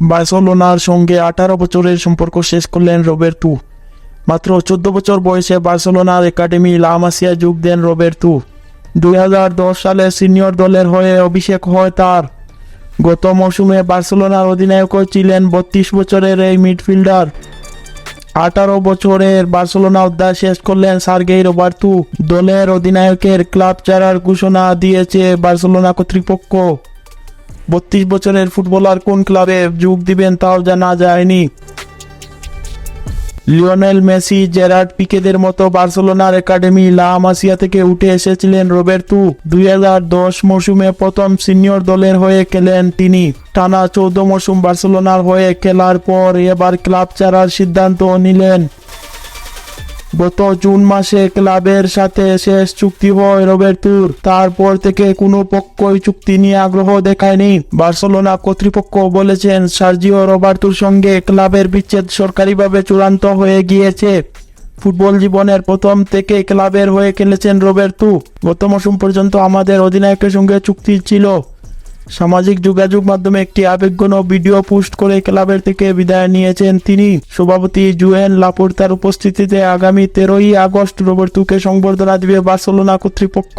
বার্সেলোনার সঙ্গে আঠারো বছরের সম্পর্ক শেষ করলেন রবের্তু মাত্র চোদ্দ বছর বয়সে বার্সেলোনার একাডেমি লামাসিয়া যোগ দেন রবের্তু দুই হাজার দশ সালে সিনিয়র দলের হয়ে অভিষেক হয় তার। গত মৌসুমে বার্সেলোনার অধিনায়কও ছিলেন বত্রিশ বছরের এই মিডফিল্ডার। আঠারো বছরের বার্সেলোনা অধ্যায় শেষ করলেন সার্গেই রোবার্তু দলের অধিনায়কের ক্লাব চারার ঘোষণা দিয়েছে বার্সেলোনা কর্তৃপক্ষ। বত্রিশ বছরের ফুটবলার কোন ক্লাবে যোগ দিবেন তাও জানা যায়নি। লিওনেল মেসি, জেরার্ড পিকেদের মতো বার্সেলোনার একাডেমি লা মাসিয়া থেকে উঠে এসেছিলেন রোবের্তু। দুই হাজার দশ মৌসুমে প্রথম সিনিয়র দলের হয়ে খেলেন তিনি। টানা চৌদ্দ মৌসুম বার্সেলোনার হয়ে খেলার পর এবার ক্লাব ছাড়ার সিদ্ধান্ত নিলেন। গত জুন মাসে ক্লাবের সাথে শেষ চুক্তি হয় রবের্তুর তারপর থেকে কোনো পক্ষই চুক্তি নিয়ে আগ্রহ দেখায়নি। বার্সেলোনা কর্তৃপক্ষ বলেছেন, সার্জিও রবার্তুর সঙ্গে ক্লাবের বিচ্ছেদ সরকারিভাবে চূড়ান্ত হয়ে গিয়েছে। ফুটবল জীবনের প্রথম থেকে ক্লাবের হয়ে খেলেছেন রবের্তু গত মৌসুম পর্যন্ত আমাদের অধিনায়কের সঙ্গে চুক্তি ছিল। সামাজিক যোগাযোগ মাধ্যমে একটি আবেগঘন ভিডিও পোস্ট করে ক্লাবের থেকে বিদায় নিয়েছেন তিনি। সভাপতি জুয়েন লাপোর্তার উপস্থিতিতে আগামী তেরোই আগস্ট রোবর্তুকে সংবর্ধনা দিবে বার্সেলোনা কর্তৃপক্ষ।